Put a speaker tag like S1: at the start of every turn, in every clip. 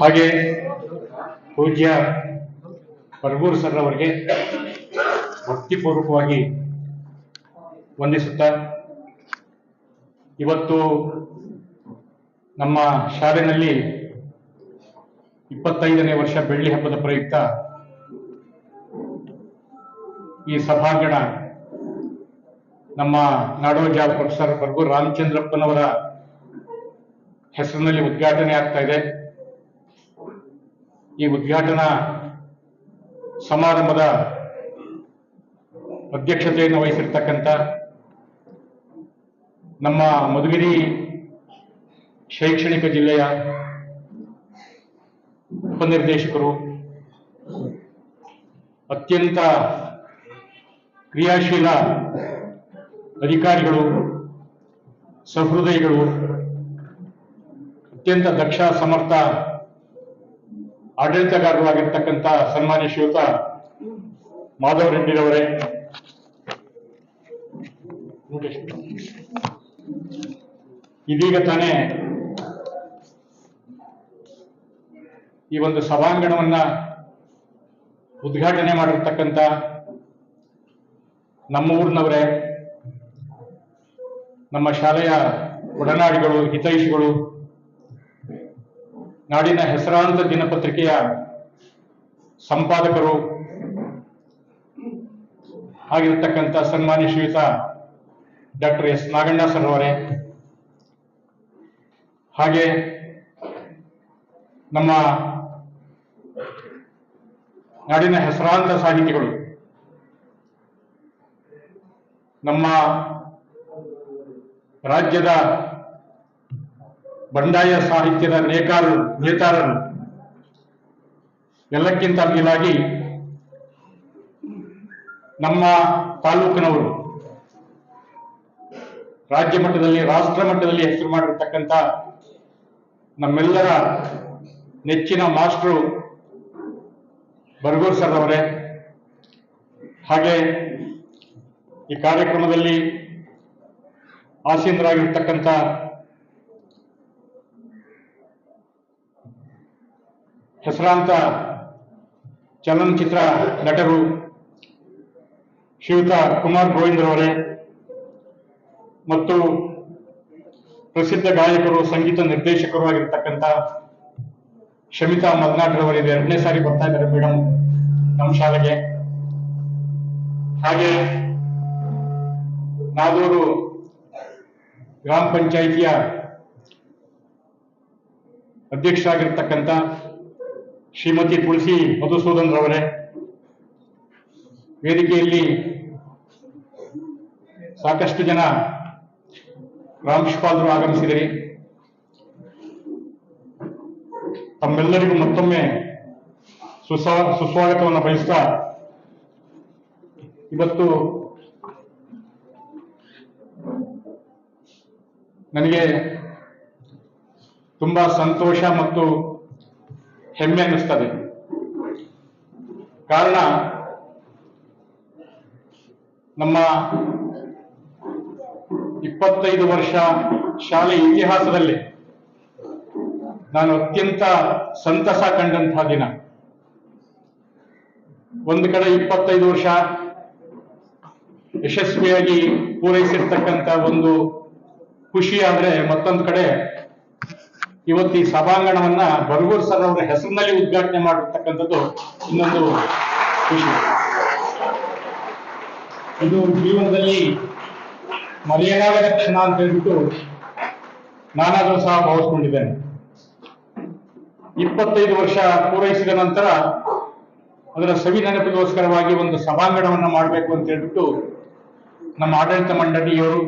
S1: ಹಾಗೆ ಪೂಜ್ಯ ಪರಗೂರು ಸರ್ ಅವರಿಗೆ ಭಕ್ತಿಪೂರ್ವಕವಾಗಿ ವಂದಿಸುತ್ತಾ, ಇವತ್ತು ನಮ್ಮ ಶಾಲೆಯಲ್ಲಿ ಇಪ್ಪತ್ತೈದನೇ ವರ್ಷ ಬೆಳ್ಳಿ ಹಬ್ಬದ ಪ್ರಯುಕ್ತ ಈ ಸಭಾಂಗಣ ನಮ್ಮ ನಾಡೋಜ ಪ್ರೊಫೆಸರ್ ಬರ್ಗು ರಾಮಚಂದ್ರಪ್ಪನವರ ಹೆಸರಿನಲ್ಲಿ ಉದ್ಘಾಟನೆ ಆಗ್ತಾ ಇದೆ. ಈ ಉದ್ಘಾಟನಾ ಸಮಾರಂಭದ ಅಧ್ಯಕ್ಷತೆಯನ್ನು ವಹಿಸಿರ್ತಕ್ಕಂಥ ನಮ್ಮ ಮಧುಗಿರಿ ಶೈಕ್ಷಣಿಕ ಜಿಲ್ಲೆಯ ಉಪನಿರ್ದೇಶಕರು, ಅತ್ಯಂತ ಕ್ರಿಯಾಶೀಲ ಅಧಿಕಾರಿಗಳು, ಸಹೃದಯಿಗಳು, ಅತ್ಯಂತ ದಕ್ಷ, ಸಮರ್ಥ ಆಡಳಿತಗಾರರಾಗಿರ್ತಕ್ಕಂಥ ಸನ್ಮಾನ್ಯ ಶ್ರೀಯುತ ಮಾಧವ ರೆಡ್ಡಿರವರೇ. ಇದೀಗ ತಾನೇ ಈ ಒಂದು ಸಭಾಂಗಣವನ್ನ ಉದ್ಘಾಟನೆ ಮಾಡಿರ್ತಕ್ಕಂಥ ನಮ್ಮ ಊರಿನವರೇ, ನಮ್ಮ ಶಾಲೆಯ ಒಡನಾಡಿಗಳು, ಹಿತೈಷಿಗಳು ನಾಡಿನ ಹೆಸರಾಂತ ದಿನಪತ್ರಿಕೆಯ ಸಂಪಾದಕರು ಆಗಿರತಕ್ಕಂಥ ಸನ್ಮಾನ್ಯ ಶ್ರೀಯುತ ಡಾಕ್ಟರ್ ಎಸ್ ನಾಗಣ್ಣ ಸರ್ ಅವರೇ. ಹಾಗೆ ನಮ್ಮ ನಾಡಿನ ಹೆಸರಾಂತ ಸಾಹಿತಿಗಳು, ನಮ್ಮ ರಾಜ್ಯದ ಬಂಡಾಯ ಸಾಹಿತ್ಯದ ನೇಕಾರರು, ನೇತಾರರು, ಎಲ್ಲಕ್ಕಿಂತ ಮಿಗಿಲಾಗಿ ನಮ್ಮ ತಾಲೂಕಿನವರು ರಾಜ್ಯ ಮಟ್ಟದಲ್ಲಿ, ರಾಷ್ಟ್ರ ಮಟ್ಟದಲ್ಲಿ ಹೆಸರು ಮಾಡಿರ್ತಕ್ಕಂಥ ನಮ್ಮೆಲ್ಲರ ನೆಚ್ಚಿನ ಮಾಸ್ಟ್ರು ಬರ್ಗೂರ್ ಸರ್ ಅವರೇ. ಹಾಗೆ ಈ ಕಾರ್ಯಕ್ರಮದಲ್ಲಿ ಆಸೀನರಾಗಿರ್ತಕ್ಕಂಥ ಹೆಸರಾಂತ ಚಲನಚಿತ್ರ ನಟರು ಶ್ರೀಯುತ ಕುಮಾರ್ ಗೋವಿಂದ್ರವರೇ ಮತ್ತು ಪ್ರಸಿದ್ಧ ಗಾಯಕರು, ಸಂಗೀತ ನಿರ್ದೇಶಕರು ಆಗಿರ್ತಕ್ಕಂಥ ಶಮಿತಾ ಮಲ್ನಾಡ್ರವರು ಇದು ಎರಡನೇ ಸಾರಿ ಬರ್ತಾ ಇದ್ದಾರೆ ಮೇಡಮ್ ನಮ್ಮ ಶಾಲೆಗೆ. ಹಾಗೆ ನಾದೂರು ಗ್ರಾಮ ಪಂಚಾಯಿತಿಯ ಅಧ್ಯಕ್ಷರಾಗಿರ್ತಕ್ಕಂಥ ಶ್ರೀಮತಿ ತುಳಸಿ ಮಧುಸೂದನ್ ರವರೇ, ವೇದಿಕೆಯಲ್ಲಿ ಸಾಕಷ್ಟು ಜನ ಪ್ರಾಂಶುಪಾಲರು ಆಗಮಿಸಿದಿರಿ. ತಮ್ಮೆಲ್ಲರಿಗೂ ಮತ್ತೊಮ್ಮೆ ಸುಸ್ವಾ ಸುಸ್ವಾಗತವನ್ನು ಬಯಸ್ತಾ ಇವತ್ತು ನನಗೆ ತುಂಬಾ ಸಂತೋಷ ಮತ್ತು ಹೆಮ್ಮೆ ಅನ್ನಿಸ್ತದೆ. ಕಾರಣ, ನಮ್ಮ ಇಪ್ಪತ್ತೈದು ವರ್ಷ ಶಾಲೆ ಇತಿಹಾಸದಲ್ಲಿ ನಾನು ಅತ್ಯಂತ ಸಂತಸ ಕಂಡಂತಹ ದಿನ. ಒಂದು ಕಡೆ ಇಪ್ಪತ್ತೈದು ವರ್ಷ ಯಶಸ್ವಿಯಾಗಿ ಪೂರೈಸಿರ್ತಕ್ಕಂಥ ಒಂದು ಖುಷಿ ಆದ್ರೆ ಮತ್ತೊಂದು ಕಡೆ ಇವತ್ತು ಈ ಸಭಾಂಗಣವನ್ನ ಬರಗೂರ್ ಸರ್ ಅವರ ಹೆಸರಿನಲ್ಲಿ ಉದ್ಘಾಟನೆ ಮಾಡಿರ್ತಕ್ಕಂಥದ್ದು ಇನ್ನೊಂದು ಖುಷಿ. ಇದು ಜೀವನದಲ್ಲಿ ಮರೆಯಲಾಗದ ಕ್ಷಣ ಅಂತ ಹೇಳ್ಬಿಟ್ಟು ನಾನಾದರೂ ಸಹ ಭಾವಿಸ್ಕೊಂಡಿದ್ದೇನೆ. ಇಪ್ಪತ್ತೈದು ವರ್ಷ ಪೂರೈಸಿದ ನಂತರ ಅದರ ಸವಿ ನೆನಪಿಗೋಸ್ಕರವಾಗಿ ಒಂದು ಸಭಾಂಗಣವನ್ನ ಮಾಡಬೇಕು ಅಂತ ಹೇಳ್ಬಿಟ್ಟು ನಮ್ಮ ಆಡಳಿತ ಮಂಡಳಿಯವರು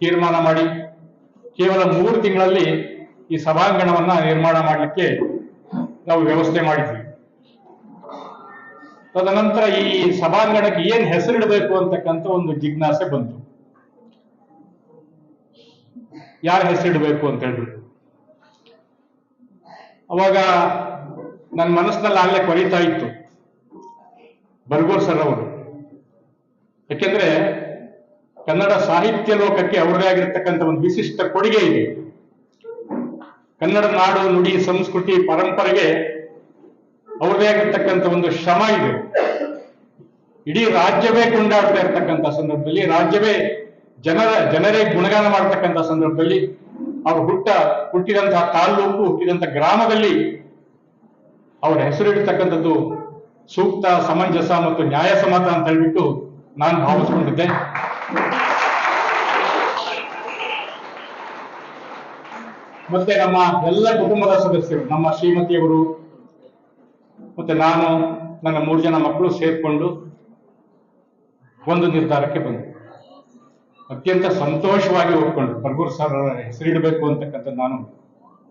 S1: ತೀರ್ಮಾನ ಮಾಡಿ ಕೇವಲ ಮೂರು ತಿಂಗಳಲ್ಲಿ ಈ ಸಭಾಂಗಣವನ್ನ ನಿರ್ಮಾಣ ಮಾಡಲಿಕ್ಕೆ ನಾವು ವ್ಯವಸ್ಥೆ ಮಾಡಿದ್ವಿ. ತದನಂತರ ಈ ಸಭಾಂಗಣಕ್ಕೆ ಏನ್ ಹೆಸರಿಡಬೇಕು ಅಂತಕ್ಕಂಥ ಒಂದು ಜಿಜ್ಞಾಸೆ ಬಂತು. ಯಾರ ಹೆಸರಿಡಬೇಕು ಅಂತ ಹೇಳ್ಬಿಟ್ಟು. ಅವಾಗ ನನ್ನ ಮನಸ್ಸಿನಲ್ಲಿ ಆಗ್ಲೇ ಕೊರಿತಾ ಇತ್ತು ಬರ್ಗೋರ್ ಸರ್ ಅವರು. ಯಾಕೆಂದ್ರೆ ಕನ್ನಡ ಸಾಹಿತ್ಯ ಲೋಕಕ್ಕೆ ಅವರದೇ ಆಗಿರ್ತಕ್ಕಂಥ ಒಂದು ವಿಶಿಷ್ಟ ಕೊಡುಗೆ ಇದೆ. ಕನ್ನಡ ನಾಡು, ನುಡಿ, ಸಂಸ್ಕೃತಿ, ಪರಂಪರೆಗೆ ಅವ್ರದೇ ಆಗಿರ್ತಕ್ಕಂಥ ಒಂದು ಶ್ರಮ ಇದೆ. ಇಡೀ ರಾಜ್ಯವೇ ಕೊಂಡಾಡ್ತಾ ಇರ್ತಕ್ಕಂಥ ಸಂದರ್ಭದಲ್ಲಿ, ರಾಜ್ಯವೇ ಜನರ, ಜನರೇ ಗುಣಗಾನ ಮಾಡ್ತಕ್ಕಂಥ ಸಂದರ್ಭದಲ್ಲಿ ಅವ್ರು ಹುಟ್ಟ ಹುಟ್ಟಿದಂತಹ ತಾಲ್ಲೂಕು ಹುಟ್ಟಿದಂತ ಗ್ರಾಮದಲ್ಲಿ ಅವರ ಹೆಸರಿಡ್ತಕ್ಕಂಥದ್ದು ಸೂಕ್ತ, ಸಮಂಜಸ ಮತ್ತು ನ್ಯಾಯಸಮ್ಮತ ಅಂತ ಹೇಳ್ಬಿಟ್ಟು ನಾನು ಭಾವಿಸ್ಕೊಂಡಿದ್ದೆ. ಮತ್ತೆ ನಮ್ಮ ಎಲ್ಲ ಕುಟುಂಬದ ಸದಸ್ಯರು, ನಮ್ಮ ಶ್ರೀಮತಿಯವರು, ಮತ್ತೆ ನಾನು, ನನ್ನ ಮೂರು ಜನ ಮಕ್ಕಳು ಸೇರಿಕೊಂಡು ಒಂದು ನಿರ್ಧಾರಕ್ಕೆ ಬಂದೆ ಅತ್ಯಂತ ಸಂತೋಷವಾಗಿ ಒಪ್ಕೊಂಡು ಬರ್ಗೂರ್ ಸರ್ ಹೆಸರಿಡಬೇಕು ಅಂತಕ್ಕಂಥ ನಾನು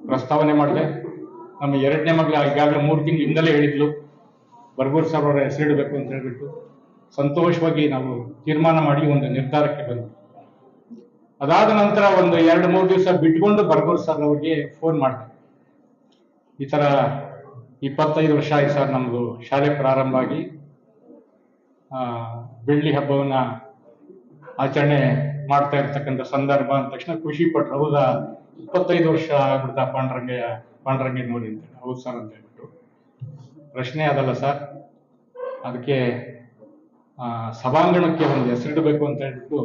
S1: ಪ್ರಸ್ತಾವನೆ ಮಾಡಿದೆ. ನಮ್ಮ ಎರಡನೇ ಮಗಳ ಈಗಾಗಲೇ ಮೂರು ತಿಂಗಳಿಂದಲೇ ಹೇಳಿದ್ಲು, ಬರ್ಗೂರ್ ಸರ್ ಅವರ ಹೆಸರಿಡಬೇಕು ಅಂತ ಹೇಳಿಬಿಟ್ಟು ಸಂತೋಷವಾಗಿ ನಾವು ತೀರ್ಮಾನ ಮಾಡಿ ಒಂದು ನಿರ್ಧಾರಕ್ಕೆ ಬಂದ್ವಿ. ಅದಾದ ನಂತರ ಒಂದು ಎರಡು, ಮೂರು ದಿವಸ ಬಿಟ್ಕೊಂಡು ಬರ್ಗೂರ್ ಸರ್ ಅವ್ರಿಗೆ ಫೋನ್ ಮಾಡಿದೆ. ಈ ಥರ ಇಪ್ಪತ್ತೈದು ವರ್ಷ ಆಯ್ತು ಸರ್ ನಮ್ಮದು ಶಾಲೆ ಪ್ರಾರಂಭ ಆಗಿ. ಬೆಳ್ಳಿ ಹಬ್ಬವನ್ನ ಆಚರಣೆ ಮಾಡ್ತಾ ಇರ್ತಕ್ಕಂಥ ಸಂದರ್ಭ ಅಂದ ತಕ್ಷಣ ಖುಷಿ ಪಟ್ರು. ಹೌದಾ? ಇಪ್ಪತ್ತೈದು ವರ್ಷ ಆಗ್ಬಿಡ್ತಾ ಪಾಂಡ್ರಂಗಯ್ಯ ನೋಡಿ ಅಂತ. ಹೌದು ಸರ್ ಅಂತ ಹೇಳ್ಬಿಟ್ಟು. ಪ್ರಶ್ನೆ ಅದಲ್ಲ ಸರ್. ಅದಕ್ಕೆ ಸಭಾಂಗಣಕ್ಕೆ ಒಂದು ಹೆಸರಿಡಬೇಕು ಅಂತ ಹೇಳ್ಬಿಟ್ಟು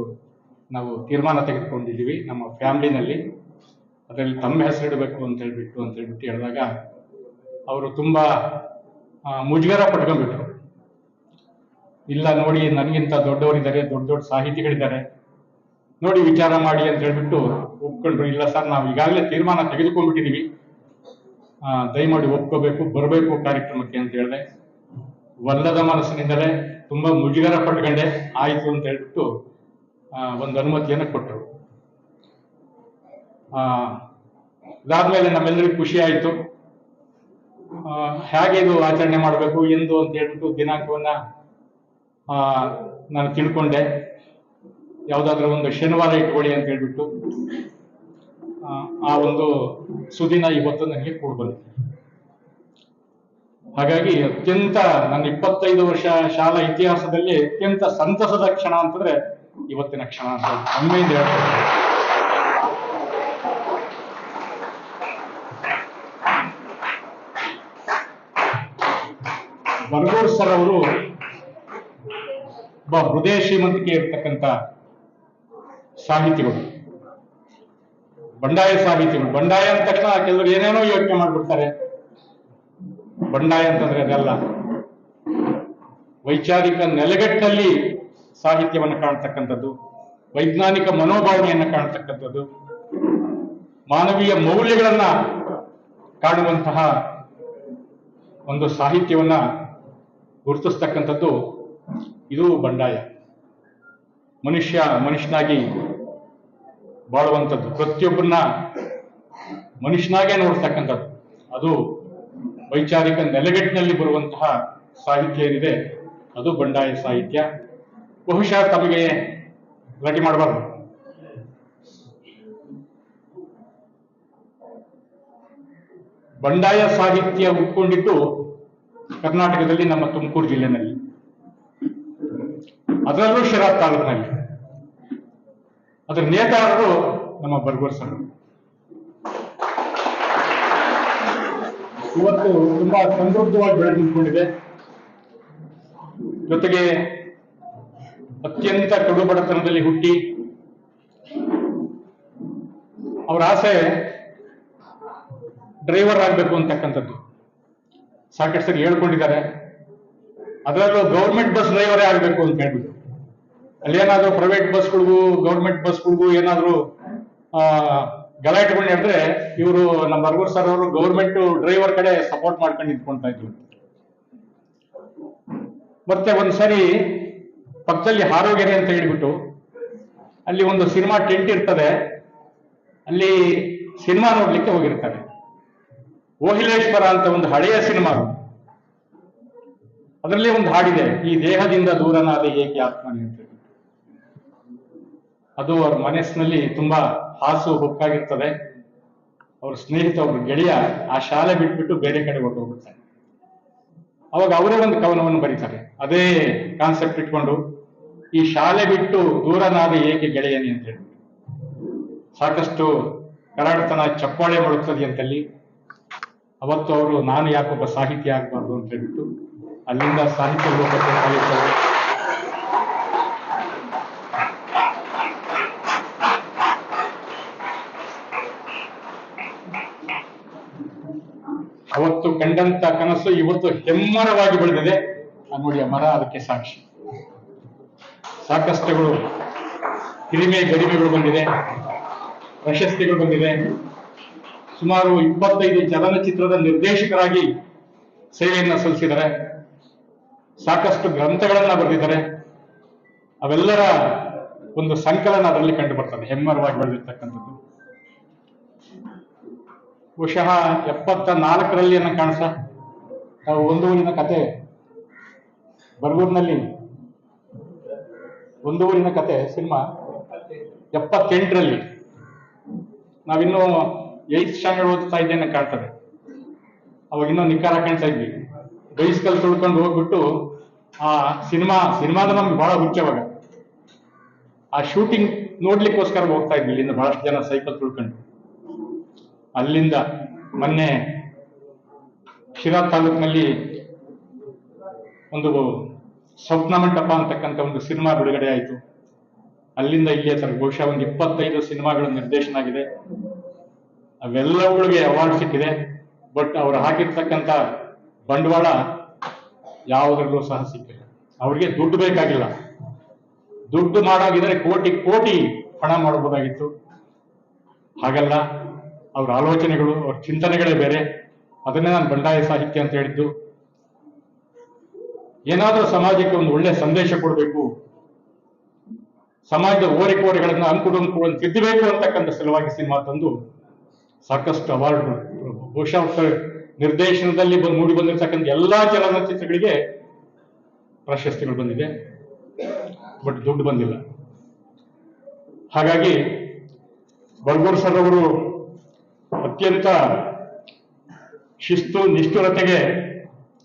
S1: ನಾವು ತೀರ್ಮಾನ ತೆಗೆದುಕೊಂಡಿದ್ದೀವಿ. ನಮ್ಮ ಫ್ಯಾಮಿಲಿನಲ್ಲಿ ಅದರಲ್ಲಿ ತಮ್ಮ ಹೆಸರಿಡಬೇಕು ಅಂತ ಹೇಳ್ಬಿಟ್ಟು ಅಂತ ಹೇಳ್ಬಿಟ್ಟು ಹೇಳಿದಾಗ ಅವರು ತುಂಬಾ ಮುಜುಗರ ಪಟ್ಕೊಂಡ್ಬಿಟ್ರು. ಇಲ್ಲ ನೋಡಿ ನನಗಿಂತ ದೊಡ್ಡವರಿದ್ದಾರೆ ದೊಡ್ಡ ದೊಡ್ಡ ಸಾಹಿತಿಗಳಿದ್ದಾರೆ. ನೋಡಿ ವಿಚಾರ ಮಾಡಿ ಅಂತ ಹೇಳ್ಬಿಟ್ಟು ಒಪ್ಕೊಂಡ್ರು. ಇಲ್ಲ ಸರ್ ನಾವು ಈಗಾಗಲೇ ತೀರ್ಮಾನ ತೆಗೆದುಕೊಂಡ್ಬಿಟ್ಟಿದೀವಿ ಆ, ದಯಮಾಡಿ ಒಪ್ಕೋಬೇಕು ಬರಬೇಕು ಕಾರ್ಯಕ್ರಮಕ್ಕೆ ಅಂತ ಹೇಳಿದೆ. ಒಲ್ಲದ ಮನಸ್ಸಿನಿಂದಲೇ ತುಂಬಾ ಮುಜುಗರ ಪಟ್ಕೊಂಡೆ. ಆಯ್ತು ಅಂತ ಹೇಳ್ಬಿಟ್ಟು ಒಂದು ಅನುಮತಿಯನ್ನು ಕೊಟ್ಟರು? ಅದಾದ್ಮೇಲೆ ನಮ್ಮೆಲ್ಲರಿಗೂ ಖುಷಿ ಹೇಗೆ ಇದು ಆಚರಣೆ ಮಾಡಬೇಕು ಎಂದು ಅಂತ ಹೇಳ್ಬಿಟ್ಟು ದಿನಾಂಕವನ್ನ ನಾನು ತಿಳ್ಕೊಂಡೆ. ಯಾವುದಾದ್ರೂ ಒಂದು ಶನಿವಾರ ಇಟ್ಕೊಳ್ಳಿ ಅಂತ ಹೇಳ್ಬಿಟ್ಟು ಆ, ಒಂದು ಸುದಿನ ಇವತ್ತು ನನಗೆ ಕೂಡ ಹಾಗಾಗಿ ಅತ್ಯಂತ ನನ್ನ ಇಪ್ಪತ್ತೈದು ವರ್ಷ ಶಾಲಾ ಇತಿಹಾಸದಲ್ಲಿ ಅತ್ಯಂತ ಸಂತಸದ ಕ್ಷಣ ಅಂತಂದ್ರೆ ಇವತ್ತಿನ ಕ್ಷಣ ಅಂತ ಹೆಮ್ಮೆಯಿಂದ ಹೇಳ್ತಾರೆ ಸರ್ ಅವರು ಒಬ್ಬ ಹೃದಯ ಶ್ರೀಮಂತಿಕೆ ಇರ್ತಕ್ಕಂಥ ಸಾಹಿತಿಗಳು. ಬಂಡಾಯ ಸಾಹಿತಿಗಳು. ಬಂಡಾಯ ಅಂದ ತಕ್ಷಣ ಕೆಲವರು ಏನೇನೋ ಯೋಚನೆ ಮಾಡ್ಬಿಡ್ತಾರೆ. ಬಂಡಾಯ ಅಂತಂದ್ರೆ ಅದೆಲ್ಲ. ವೈಚಾರಿಕ ನೆಲೆಗಟ್ಟಿನಲ್ಲಿ ಸಾಹಿತ್ಯವನ್ನು ಕಾಣ್ತಕ್ಕಂಥದ್ದು, ವೈಜ್ಞಾನಿಕ ಮನೋಭಾವನೆಯನ್ನು ಕಾಣ್ತಕ್ಕಂಥದ್ದು, ಮಾನವೀಯ ಮೌಲ್ಯಗಳನ್ನ ಕಾಣುವಂತಹ ಒಂದು ಸಾಹಿತ್ಯವನ್ನ ಗುರುತಿಸ್ತಕ್ಕಂಥದ್ದು ಇದು ಬಂಡಾಯ. ಮನುಷ್ಯ ಮನುಷ್ಯನಾಗಿ ಬಾಳುವಂಥದ್ದು ಪ್ರತಿಯೊಬ್ಬರನ್ನ ಮನುಷ್ಯನಾಗೆ ನೋಡ್ತಕ್ಕಂಥದ್ದು. ಅದು ವೈಚಾರಿಕ ನೆಲೆಗಟ್ಟಿನಲ್ಲಿ ಬರುವಂತಹ ಸಾಹಿತ್ಯ ಏನಿದೆ, ಅದು ಬಂಡಾಯ ಸಾಹಿತ್ಯ. ಬಹುಶಃ ತಮಗೆ ಗಲಾಟೆ ಮಾಡಬಾರ್ದು. ಬಂಡಾಯ ಸಾಹಿತ್ಯ ಉಟ್ಕೊಂಡಿದ್ದು ಕರ್ನಾಟಕದಲ್ಲಿ ನಮ್ಮ ತುಮಕೂರು ಜಿಲ್ಲೆನಲ್ಲಿ. ಅದರಲ್ಲೂ ಶಿರಾ ತಾಲೂಕಿನಲ್ಲಿ. ಅದರ ನೇತಾರರು ನಮ್ಮ ಬರ್ಗೂರ್ ಸರ್. ಇವತ್ತು ತುಂಬಾ ಸಮೃದ್ಧವಾಗಿ ಬೆಳೆದು ನಿಂತ್ಕೊಂಡಿದೆ ಜೊತೆಗೆ ಅತ್ಯಂತ ಕಡುಬಡತನದಲ್ಲಿ ಹುಟ್ಟಿ. ಅವರ ಆಸೆ ಡ್ರೈವರ್ ಆಗಬೇಕು ಅಂತಕ್ಕಂಥದ್ದು. ಸಾಕಷ್ಟು ಸರಿ ಹೇಳ್ಕೊಂಡಿದ್ದಾರೆ. ಅದರಲ್ಲೂ ಗೌರ್ಮೆಂಟ್ ಬಸ್ ಡ್ರೈವರೇ ಆಗಬೇಕು ಅಂತ ಹೇಳ್ಬಿಟ್ಟು. ಏನಾದರೂ ಪ್ರೈವೇಟ್ ಬಸ್ಗಳಿಗೂ, ಗೌರ್ಮೆಂಟ್ ಬಸ್ಗಳಿಗೂ ಏನಾದರೂ ಗಲಾಟೆಗಳು ನಡೆದ್ರೆ ಇವರು ನಮ್ಮ ಅರ್ಗೂರ್ ಸರ್ ಅವರು ಗೌರ್ಮೆಂಟ್ ಡ್ರೈವರ್ ಕಡೆ ಸಪೋರ್ಟ್ ಮಾಡ್ಕೊಂಡು ನಿಂತ್ಕೊಳ್ತಾ ಇದ್ರು. ಮತ್ತೆ ಒಂದ್ಸರಿ ಪಕ್ಕದಲ್ಲಿ ಹಾರೋಗೆರೆ ಅಂತ ಹೇಳಿಬಿಟ್ಟು, ಅಲ್ಲಿ ಒಂದು ಸಿನಿಮಾ ಟೆಂಟ್ ಇರ್ತದೆ. ಅಲ್ಲಿ ಸಿನಿಮಾ ನೋಡ್ಲಿಕ್ಕೆ ಹೋಗಿರ್ತಾರೆ. ಓಹಿಲೇಶ್ವರ ಅಂತ ಒಂದು ಹಳೆಯ ಸಿನಿಮಾ ಅದರಲ್ಲಿ ಒಂದು ಹಾಡಿದೆ, ಈ ದೇಹದಿಂದ ದೂರನಾದ ಏಕೆ ಆತ್ಮನೆ? ಅಂತ. ಅದು ಅವ್ರ ಮನಸ್ಸಿನಲ್ಲಿ ತುಂಬಾ ಹಾಸು ಹುಕ್ಕಾಗಿರ್ತದೆ. ಅವ್ರ ಸ್ನೇಹಿತ ಒಬ್ರು ಗೆಳೆಯ ಆ ಶಾಲೆ ಬಿಟ್ಬಿಟ್ಟು ಬೇರೆ ಕಡೆ ಹೊರಟೋಗ್ಬಿಡ್ತಾರೆ. ಅವಾಗ ಅವರೇ ಒಂದು ಕವನವನ್ನು ಬರೀತಾರೆ. ಅದೇ ಕಾನ್ಸೆಪ್ಟ್ ಇಟ್ಕೊಂಡು, ಈ ಶಾಲೆ ಬಿಟ್ಟು ದೂರನಾದ ಏಕೆ ಗೆಳೆಯನಿ? ಅಂತ ಹೇಳಿ. ಸಾಕಷ್ಟು ಕರಾಡತನ ಚಪ್ಪಾಳೆ ಮಾಡುತ್ತದೆ ಅಂತಲ್ಲಿ ಅವತ್ತು ಅವರು, ನಾನು ಯಾಕೊಬ್ಬ ಸಾಹಿತಿ ಆಗಬಾರ್ದು? ಅಂತ ಹೇಳ್ಬಿಟ್ಟು, ಅಲ್ಲಿಂದ ಸಾಹಿತ್ಯ ಲೋಕಕ್ಕೆ ಅವತ್ತು ಕಂಡಂತ ಕನಸು ಇವತ್ತು ಹೆಮ್ಮರವಾಗಿ ಬೆಳೆದಿದೆ. ನೋಡಿ ಆ ಮರ ಅದಕ್ಕೆ ಸಾಕ್ಷಿ. ಸಾಕಷ್ಟುಗಳು ಹಿರಿಮೆ ಗರಿಮೆಗಳು ಬಂದಿದೆ. ಪ್ರಶಸ್ತಿಗಳು ಬಂದಿದೆ. ಸುಮಾರು ಇಪ್ಪತ್ತೈದು ಚಲನಚಿತ್ರದ ನಿರ್ದೇಶಕರಾಗಿ ಸೇವೆಯನ್ನ ಸಲ್ಲಿಸಿದ್ದಾರೆ. ಸಾಕಷ್ಟು ಗ್ರಂಥಗಳನ್ನ ಬರೆದಿದ್ದಾರೆ. ಅವೆಲ್ಲರ ಒಂದು ಸಂಕಲನ ಅದರಲ್ಲಿ ಕಂಡು ಬರ್ತದೆ ಹೆಮ್ಮರವಾಗಿ ಬೆಳೆದಿರ್ತಕ್ಕಂಥದ್ದು. ಬಹುಶಃ ಎಪ್ಪತ್ತ ನಾಲ್ಕರಲ್ಲಿ ಏನ ಕಾಣಿಸ. ನಾವು ಒಂದು ಊರಿನ ಕತೆ. ಬರ್ಗೂರಿನಲ್ಲಿ. ಒಂದು ಊರಿನ ಕತೆ, ಸಿನಿಮಾ. ಎಪ್ಪತ್ತೆಂಟರಲ್ಲಿ. ನಾವಿನ್ನೂ ಏತ್ ಸ್ಟ್ಯಾಂಡರ್ಡ್ ಓದ್ತಾ ಇದ್ದೇನೆ ಕಾಣ್ತದೆ. ಅವಾಗ ಇನ್ನೂ ನಿಖಾರ ಕಾಣ್ತಾ ಇದ್ವಿ. ಬೈಸ್ಕಲ್ ತುಳ್ಕೊಂಡು ಹೋಗ್ಬಿಟ್ಟು, ಆ, ಸಿನಿಮಾ, ಸಿನಿಮಾದ ನಮ್ಗೆ ಬಹಳ ಮುಖ್ಯವಾಗ ಆ ಶೂಟಿಂಗ್ ನೋಡ್ಲಿಕ್ಕೋಸ್ಕರ ಹೋಗ್ತಾ ಇದ್ವಿ ಇಲ್ಲಿಂದ ಬಹಳಷ್ಟು ಜನ ಸೈಕಲ್ ತುಳ್ಕೊಂಡು. ಅಲ್ಲಿಂದ ಮೊನ್ನೆ ಶಿರಾ ತಾಲೂಕಿನಲ್ಲಿ ಒಂದು ಸ್ವಪ್ನ ಮಂಟಪ ಅಂತಕ್ಕಂಥ ಒಂದು ಸಿನಿಮಾ ಬಿಡುಗಡೆ ಆಯಿತು. ಅಲ್ಲಿಂದ ಇಲ್ಲಿಯ ತರ ಬಹುಶಃ ಒಂದು ಇಪ್ಪತ್ತೈದು ಸಿನಿಮಾಗಳು ನಿರ್ದೇಶನ ಆಗಿದೆ. ಅವೆಲ್ಲವುಗಳಿಗೆ ಅವಾರ್ಡ್ ಸಿಕ್ಕಿದೆ. ಬಟ್ ಅವ್ರು ಹಾಕಿರ್ತಕ್ಕಂಥ ಬಂಡವಾಳ ಯಾವುದರಲ್ಲೂ ಸಹ ಸಿಕ್ಕಿಲ್ಲ. ಅವ್ರಿಗೆ ದುಡ್ಡು ಬೇಕಾಗಿಲ್ಲ. ದುಡ್ಡು ಮಾಡೋಗಿದ್ರೆ ಕೋಟಿ ಕೋಟಿ ಹಣ ಮಾಡಬಹುದಾಗಿತ್ತು ಹಾಗಲ್ಲ. ಅವ್ರ ಆಲೋಚನೆಗಳು, ಅವ್ರ ಚಿಂತನೆಗಳೇ ಬೇರೆ. ಅದನ್ನೇ ನಾನು ಬಂಡಾಯ ಸಾಹಿತ್ಯ ಅಂತ ಹೇಳಿದ್ದು. ಏನಾದರೂ ಸಮಾಜಕ್ಕೆ ಒಂದು ಒಳ್ಳೆ ಸಂದೇಶ ಕೊಡಬೇಕು. ಸಮಾಜದ ಓರಿಕೋರಿಗಳನ್ನ ಅನುಕೂಲ ತಿದ್ದಬೇಕು ಅಂತಕ್ಕಂಥ ಸಲುವಾಗಿ ಸಿನಿಮಾ ತಂದು ಸಾಕಷ್ಟು ಅವಾರ್ಡ್ ಬಹುಶಃ ನಿರ್ದೇಶನದಲ್ಲಿ ಬಂದು ಮೂಡಿ ಬಂದಿರತಕ್ಕಂಥ ಎಲ್ಲಾ ಚಲನಚಿತ್ರಗಳಿಗೆ ಪ್ರಶಸ್ತಿಗಳು ಬಂದಿದೆ. ಬಟ್ ದುಡ್ಡು ಬಂದಿಲ್ಲ. ಹಾಗಾಗಿ ಬರ್ಗೂರ್ ಸರ್ ಅವರು ಅತ್ಯಂತ ಶಿಸ್ತು ನಿಷ್ಠುರತೆಗೆ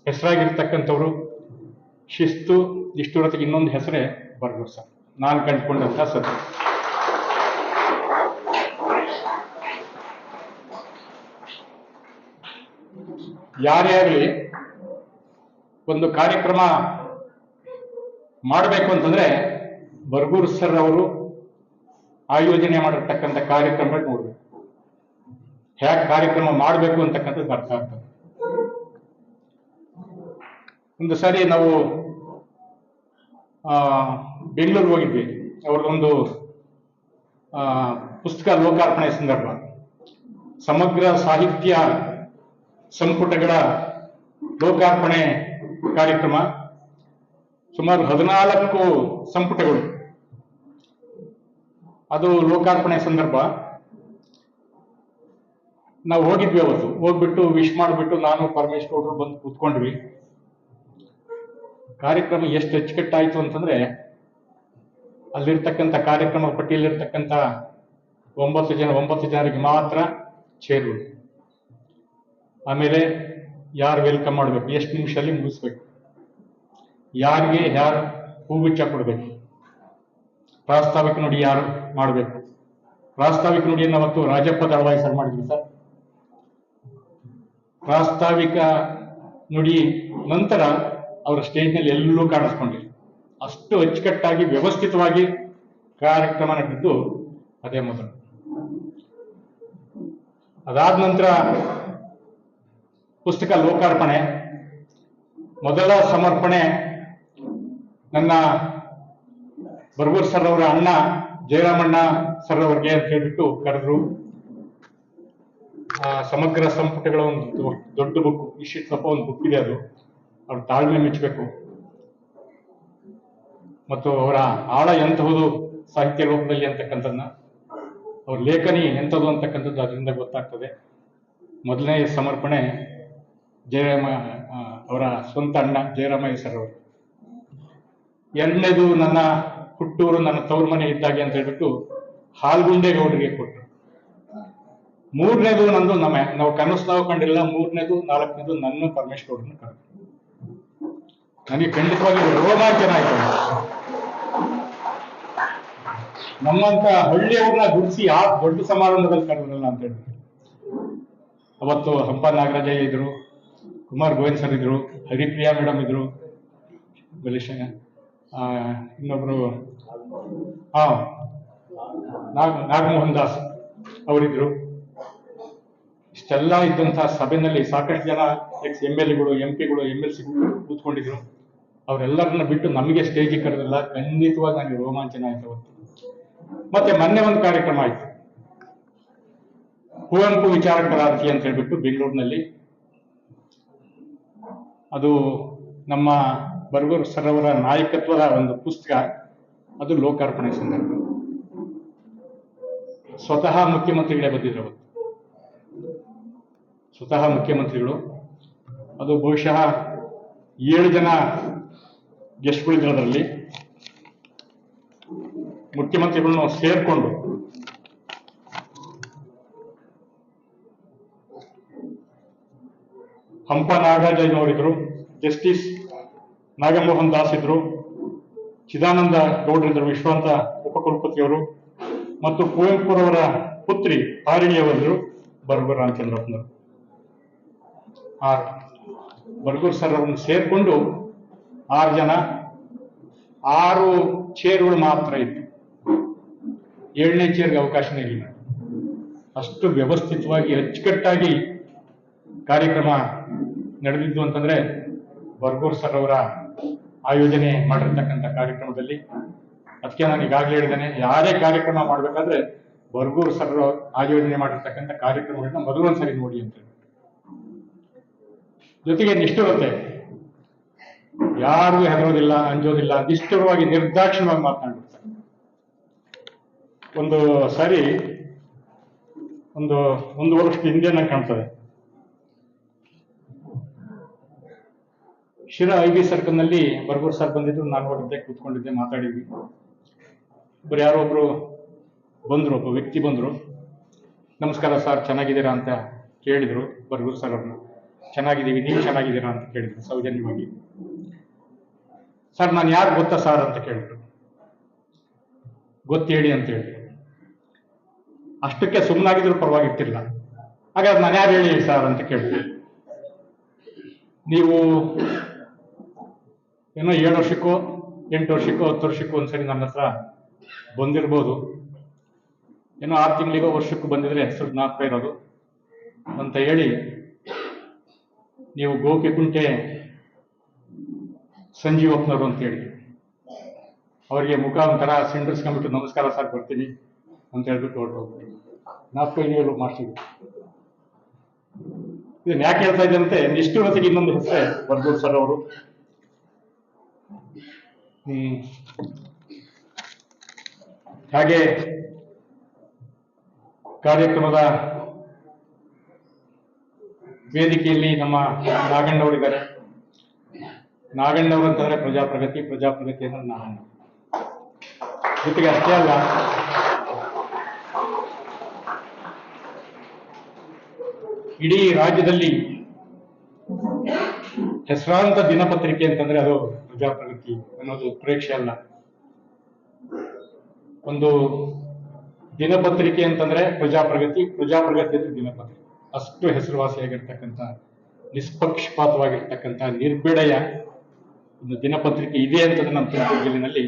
S1: ಹೆಸರಾಗಿರ್ತಕ್ಕಂಥವ್ರು. ಶಿಸ್ತು ನಿಷ್ಠುರತೆಗೆ ಇನ್ನೊಂದು ಹೆಸರೇ ಬರ್ಗೂರ್ ಸರ್. ನಾನು ಕಂಡುಕೊಂಡಂತ ಸರ್. ಯಾರೇ ಆಗಲಿ ಒಂದು ಕಾರ್ಯಕ್ರಮ ಮಾಡಬೇಕು ಅಂತಂದ್ರೆ ಬರ್ಗೂರ್ ಸರ್ ಅವರು ಆಯೋಜನೆ ಮಾಡಿರ್ತಕ್ಕಂಥ ಕಾರ್ಯಕ್ರಮ ನೋಡ್ಬೇಕು. ಹೇಗೆ ಕಾರ್ಯಕ್ರಮ ಮಾಡಬೇಕು ಅಂತಕ್ಕಂಥದ್ದು ಅರ್ಥ ಆಗ್ತದೆ ಒಂದು ಸಾರಿ ನಾವು ಬೆಂಗಳೂರಿಗೆ ಹೋಗಿದ್ವಿ. ಅವ್ರದ್ದೊಂದು ಪುಸ್ತಕ ಲೋಕಾರ್ಪಣೆ ಸಂದರ್ಭ. ಸಮಗ್ರ ಸಾಹಿತ್ಯ ಸಂಪುಟಗಳ ಲೋಕಾರ್ಪಣೆ ಕಾರ್ಯಕ್ರಮ. ಸುಮಾರು ಹದಿನಾಲ್ಕು ಸಂಪುಟಗಳು. ಅದು ಲೋಕಾರ್ಪಣೆ ಸಂದರ್ಭ. ನಾವು ಹೋಗಿದ್ವಿ ಅವತ್ತು. ಹೋಗ್ಬಿಟ್ಟು ವಿಶ್ ಮಾಡಿಬಿಟ್ಟು ನಾನು, ಪರಮೇಶ್ ಗೌಡ್ರು ಬಂದು ಕೂತ್ಕೊಂಡ್ವಿ. ಕಾರ್ಯಕ್ರಮ ಎಷ್ಟು ಅಚ್ಚುಕಟ್ಟಾಯ್ತು ಅಂತಂದ್ರೆ, ಅಲ್ಲಿರ್ತಕ್ಕಂಥ ಕಾರ್ಯಕ್ರಮ ಪಟ್ಟಿಯಲ್ಲಿರ್ತಕ್ಕಂಥ ಒಂಬತ್ತು ಜನ, ಒಂಬತ್ತು ಜನರಿಗೆ ಮಾತ್ರ ಚೇರು ಆಮೇಲೆ ಯಾರು ವೆಲ್ಕಮ್ ಮಾಡಬೇಕು? ಎಷ್ಟು ನಿಮಿಷದಲ್ಲಿ ಮುಗಿಸ್ಬೇಕು? ಯಾರಿಗೆ ಯಾರು ಹೂಗುಚ್ಚ ಕೊಡಬೇಕು? ಪ್ರಾಸ್ತಾವಿಕ ನುಡಿ ಯಾರು ಮಾಡಬೇಕು? ಪ್ರಾಸ್ತಾವಿಕ ನುಡಿಯನ್ನು ಅವತ್ತು ರಾಜಪ್ಪ ದಳವಾಯಿ ಸರ್ ಮಾಡಿದ್ವಿ ಸರ್. ಪ್ರಾಸ್ತಾವಿಕ ನುಡಿ ನಂತರ ಅವರ ಸ್ಟೇಜ್ನಲ್ಲಿ ಎಲ್ಲೂ ಕಾಣಿಸ್ಕೊಂಡಿಲ್ಲ. ಅಷ್ಟು ಅಚ್ಚುಕಟ್ಟಾಗಿ ವ್ಯವಸ್ಥಿತವಾಗಿ ಕಾರ್ಯಕ್ರಮ ನಡೆದಿದ್ದು ಅದೇ ಮೊದಲು. ಅದಾದ ನಂತರ ಪುಸ್ತಕ ಲೋಕಾರ್ಪಣೆ, ಮೊದಲ ಸಮರ್ಪಣೆ ನನ್ನ ಬರ್ಗೂರ್ ಸರ್ ಅವರ ಅಣ್ಣ ಜಯರಾಮಣ್ಣ ಸರ್ ಅವ್ರಿಗೆ ಅಂತ ಹೇಳ್ಬಿಟ್ಟು ಕರೆದ್ರು. ಸಮಗ್ರ ಸಂಪುಟಗಳ ಒಂದು ದೊಡ್ಡ ಬುಕ್ ಇಷ್ಟಿತ್ತಪ್ಪ ಒಂದು ಬುಕ್ ಇದೆ ಅದು. ಅವ್ರ ತಾಳ್ಮೆ ಮೆಚ್ಚಬೇಕು. ಮತ್ತು ಅವರ ಆಳ ಎಂತಹುದು ಸಾಹಿತ್ಯ ಲೋಕದಲ್ಲಿ ಅಂತಕ್ಕಂಥದ್ದನ್ನ, ಅವ್ರ ಲೇಖನಿ ಎಂಥದ್ದು ಅಂತಕ್ಕಂಥದ್ದು ಅದರಿಂದ ಗೊತ್ತಾಗ್ತದೆ. ಮೊದಲನೇ ಸಮರ್ಪಣೆ ಜಯರಾಮ ಅವರ ಸ್ವಂತ ಅಣ್ಣ ಜಯರಾಮ ಸರ್ ಅವರು. ಎರಡನೇದು ನನ್ನ ಹುಟ್ಟೂರು ನನ್ನ ತವರು ಮನೆ ಇದ್ದಾಗೆ ಅಂತ ಹೇಳ್ಬಿಟ್ಟು ಹಾಲ್ಗುಂಡೇಗೌಡರಿಗೆ ಕೊಟ್ಟರು. ಮೂರನೇದು ನಂದು ನಮ್ಮ ನಾವು ಕನಸು ನಾವು ಕಂಡಿಲ್ಲ ಮೂರನೇದು ನಾಲ್ಕನೇದು ನನ್ನ ಪರಮೇಶ್ವರ ಗೌಡ್ರನ್ನ ಕರೆದು ನನಗೆ ಖಂಡಿತವಾಗಿ ರೋಮಾಂಚನ ಆಯ್ತು ನಮ್ಮಂತ ಹಳ್ಳಿಯವ್ರನ್ನ ಗುಡಿಸಿ ಆ ದೊಡ್ಡ ಸಮಾರಂಭದಲ್ಲಿ ಕರೆದ್ರಲ್ಲ ಅಂತ ಹೇಳಿ. ಅವತ್ತು ಹಂಪ ನಾಗರಾಜಯ್ಯ ಇದ್ರು ಕುಮಾರ್ ಗೋವಿಂದ್ ಸರ್ ಇದ್ರು ಹರಿಪ್ರಿಯಾ ಮೇಡಮ್ ಇದ್ರು ಆ, ಇನ್ನೊಬ್ರು ಹಾ ನಾಗ ನಾಗಮೋಹನ್ ದಾಸ್ ಅವರಿದ್ರು. ಇಷ್ಟೆಲ್ಲ ಇದ್ದಂತಹ ಸಭೆಯಲ್ಲಿ ಸಾಕಷ್ಟು ಜನ ಎಕ್ಸ್ ಎಂ ಎಲ್ ಎಗಳು ಎಂ ಪಿಗಳು ಎಂ ಎಲ್ ಸಿ ಕೂತ್ಕೊಂಡಿದ್ರು. ಅವರೆಲ್ಲರನ್ನ ಬಿಟ್ಟು ನಮಗೆ ಸ್ಟೇಜಿಗೆ ಕರೆದಿಲ್ಲ. ಖಂಡಿತವಾಗಿ ನನಗೆ ರೋಮಾಂಚನ ಆಯ್ತು ಅವತ್ತು. ಮತ್ತೆ ಮೊನ್ನೆ ಒಂದು ಕಾರ್ಯಕ್ರಮ ಆಯ್ತು. ಕುವೆಂಪು ವಿಚಾರ ಅಂತ ಹೇಳ್ಬಿಟ್ಟು ಬೆಂಗಳೂರಿನಲ್ಲಿ. ಅದು ನಮ್ಮ ಬರ್ಗೂರ್ ಸರ್ ಅವರ ನಾಯಕತ್ವದ ಒಂದು ಪುಸ್ತಕ. ಅದು ಲೋಕಾರ್ಪಣೆ ಸಂದರ್ಭ. ಸ್ವತಃ ಮುಖ್ಯಮಂತ್ರಿಗಳೇ ಬಂದಿದ್ರು ಸ್ವತಃ ಮುಖ್ಯಮಂತ್ರಿಗಳು. ಅದು ಬಹುಶಃ ಏಳು ಜನ ಗೆಸ್ಟ್ಗಳಿದ್ರು ಅದರಲ್ಲಿ ಮುಖ್ಯಮಂತ್ರಿಗಳನ್ನು ಸೇರ್ಕೊಂಡು ಹಂಪ ನಾಗರಾಜಯ್ಯನವರಿದ್ರು ಜಸ್ಟಿಸ್ ನಾಗಮೋಹನ್ ದಾಸ್ ಇದ್ರು, ಚಿದಾನಂದ ಗೌಡ್ರಿದ್ರು ವಿಶ್ವಾಂತ ಉಪಕುಲಪತಿಯವರು ಮತ್ತು ಕುವೆಂಪುರವರ ಪುತ್ರಿ ಹಾರಿಣಿಯವರಿದ್ರು ಬರ್ಬರ್ ರಾಮಚಂದ್ರಪ್ಪನವರು ಆರು ಬರ್ಗೂರ್ ಸರ್ ಅವರನ್ನು ಸೇರ್ಕೊಂಡು ಆರು ಜನ ಆರು ಚೇರ್ಗಳು ಮಾತ್ರ ಇತ್ತು. ಏಳನೇ ಚೇರ್ಗೆ ಅವಕಾಶನೇ ಇಲ್ಲ. ಅಷ್ಟು ವ್ಯವಸ್ಥಿತವಾಗಿ ಅಚ್ಚುಕಟ್ಟಾಗಿ ಕಾರ್ಯಕ್ರಮ ನಡೆದಿದ್ದು ಅಂತಂದ್ರೆ ಬರ್ಗೂರ್ ಸರ್ ಅವರ ಆಯೋಜನೆ ಮಾಡಿರ್ತಕ್ಕಂಥ ಕಾರ್ಯಕ್ರಮದಲ್ಲಿ. ಅದಕ್ಕೆ ನಾನು ಈಗಾಗಲೇ ಹೇಳಿದ್ದೇನೆ, ಯಾರೇ ಕಾರ್ಯಕ್ರಮ ಮಾಡಬೇಕಾದ್ರೆ ಬರ್ಗೂರ್ ಸರ್ ಆಯೋಜನೆ ಮಾಡಿರ್ತಕ್ಕಂಥ ಕಾರ್ಯಕ್ರಮಗಳನ್ನ ಮೊದಲೊಂದ್ಸರಿ ನೋಡಿ ಅಂತ ಜೊತೆಗೆ ನಿಷ್ಠುರತೆ ಯಾರಿಗೂ ಹೆದರೋದಿಲ್ಲ, ಅಂಜೋದಿಲ್ಲ, ನಿಷ್ಠುರವಾಗಿ, ನಿರ್ದಾಕ್ಷಿಣ್ಯವಾಗಿ ಮಾತನಾಡ್ಬಿಡ್ತಾರೆ ಒಂದು ಸಾರಿ, ಒಂದು ಒಂದು ವರ್ಷ ಹಿಂದೆ ನಂಗೆ ಕಾಣ್ತದೆ. ಶಿರಾ ಐ ಬಿ ಸರ್ಕಲ್ನಲ್ಲಿ ಬರ್ಗೂರ್ ಸರ್ ಬಂದಿದ್ರು ನಾನು ಹೋಗಿದ್ದೆ ಕೂತ್ಕೊಂಡಿದ್ದೆ, ಮಾತಾಡಿದ್ವಿ. ಒಬ್ರು ಯಾರೋ ಒಬ್ರು ಬಂದ್ರು, ಒಬ್ಬ ವ್ಯಕ್ತಿ ಬಂದ್ರು. ನಮಸ್ಕಾರ ಸರ್, ಚೆನ್ನಾಗಿದ್ದೀರಾ ಅಂತ ಕೇಳಿದ್ರು ಬರ್ಗೂರ್ ಸರ್ ಅವ್ರನ್ನ. ಚೆನ್ನಾಗಿದ್ದೀವಿ, ನೀವು ಚೆನ್ನಾಗಿದ್ದೀರಾ ಅಂತ ಕೇಳಿದ್ರು ಸೌಜನ್ಯವಾಗಿ. ಸರ್, ನಾನು ಯಾರು ಗೊತ್ತಾ ಸರ್ ಅಂತ ಕೇಳಿದ್ರು. ಗೊತ್ತೇಳಿ ಅಂತ ಹೇಳಿದ್ರು ಅಷ್ಟಕ್ಕೆ ಸುಮ್ಮನಾಗಿದ್ರು ಪರವಾಗಿರ್ತಿಲ್ಲ. ಹಾಗಾದ್ರೆ ನಾನು ಯಾರು ಹೇಳಿ ಸರ್ ಅಂತ ಕೇಳಿದ್ರು. ನೀವು ಏನೋ ಏಳು ವರ್ಷಕ್ಕೋ, ಎಂಟು ವರ್ಷಕ್ಕೋ, ಹತ್ತು ವರ್ಷಕ್ಕೋ ಒಂದ್ಸರಿ ನನ್ನ ಹತ್ರ ಬಂದಿರ್ಬೋದು. ಏನೋ ಆರು ತಿಂಗಳಿಗೋ ವರ್ಷಕ್ಕೂ ಬಂದಿದ್ರೆ ಹೆಸರು ಜ್ಞಾಪಕ ಇರೋದು ಅಂತ ಹೇಳಿ ನೀವು ಗೋಪಿಕುಂಟೆ ಸಂಜೀವಪ್ಪನವರು ಅಂತ ಹೇಳಿ ಅವರಿಗೆ ಮುಖ ಒಂಥರ ಸಿಂಡರ್ಸ್ಕೊಂಡ್ಬಿಟ್ಟು ನಮಸ್ಕಾರ ಸರ್ ಬರ್ತೀನಿ ಅಂತ ಹೇಳ್ಬಿಟ್ಟು ಹೊರಟೋಗ್ಬಿಟ್ಟು ನಾಲ್ಕು ಇದೆಯಲ್ಲ ಮಾಡ್ತೀವಿ ಇದನ್ನ ಯಾಕೆ ಹೇಳ್ತಾ ಇದ್ದಂತೆ ನಿಷ್ಠುರತೆಗೆ ಇನ್ನೊಂದು ಹೆಸರೇ ಬರ್ಬೋದು ಸರ್ ಅವರು. ಹಾಗೆ ಕಾರ್ಯಕ್ರಮದ ವೇದಿಕೆಯಲ್ಲಿ ನಮ್ಮ ನಾಗಣ್ಣವರಿದ್ದಾರೆ ನಾಗಣ್ಣವರು ಅಂತಂದ್ರೆ ಪ್ರಜಾಪ್ರಗತಿ ಪ್ರಜಾಪ್ರಗತಿ ಅಂದ್ರೆ ನಾಗಣ್ಣ. ಜೊತೆಗೆ ಅಷ್ಟೇ ಅಲ್ಲ, ಇಡೀ ರಾಜ್ಯದಲ್ಲಿ ಹೆಸರಾಂತ ದಿನಪತ್ರಿಕೆ ಅಂತಂದ್ರೆ ಅದು ಪ್ರಜಾಪ್ರಗತಿ ಅನ್ನೋದು ಪ್ರೇಕ್ಷೆ ಅಲ್ಲ. ಒಂದು ದಿನಪತ್ರಿಕೆ ಅಂತಂದ್ರೆ ಪ್ರಜಾಪ್ರಗತಿ ಪ್ರಜಾಪ್ರಗತಿ ಅಂದ್ರೆ ದಿನಪತ್ರಿಕೆ. ಅಷ್ಟು ಹೆಸರುವಾಸಿಯಾಗಿರ್ತಕ್ಕಂಥ ನಿಷ್ಪಕ್ಷಪಾತವಾಗಿರ್ತಕ್ಕಂಥ ನಿರ್ಬಿಡೆಯ ಒಂದು ದಿನಪತ್ರಿಕೆ ಇದೆ ಅಂತ ನಮ್ಮ ತುಮಕೂರು ಜಿಲ್ಲೆಯಲ್ಲಿ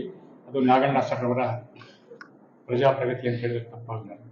S1: ಅದು ನಾಗಣ್ಣ ಸರ್ ಅವರ ಪ್ರಜಾಪ್ರಗತಿ ಅಂತ ಹೇಳಿದ್ರೆ ತಪ್ಪಾಗಲ್ಲ.